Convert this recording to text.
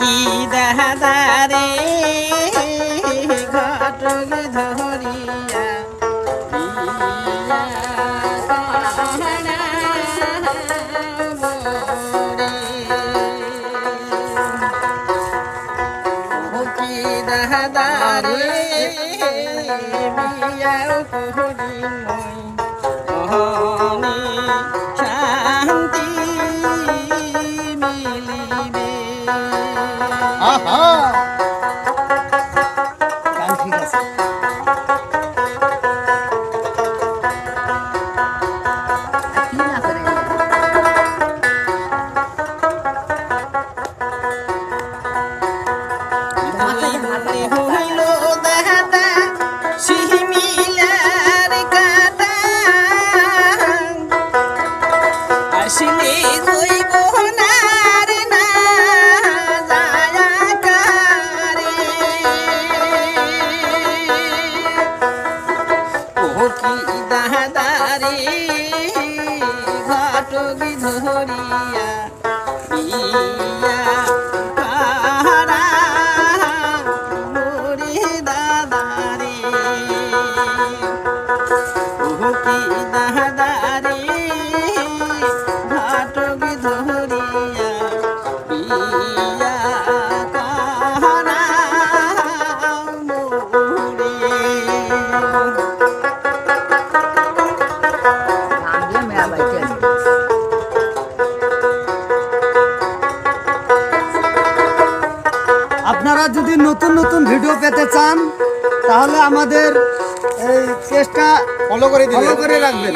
কি দাদারে ঘটক ধরিয়া। কি দাদারে বিয়াও করি দাদারে ঘটক ধরিয়া দাদারে। আপনারা যদি নতুন নতুন ভিডিও পেতে চান তাহলে আমাদের এই চেষ্টা ফলো করে ফলো করে রাখবেন।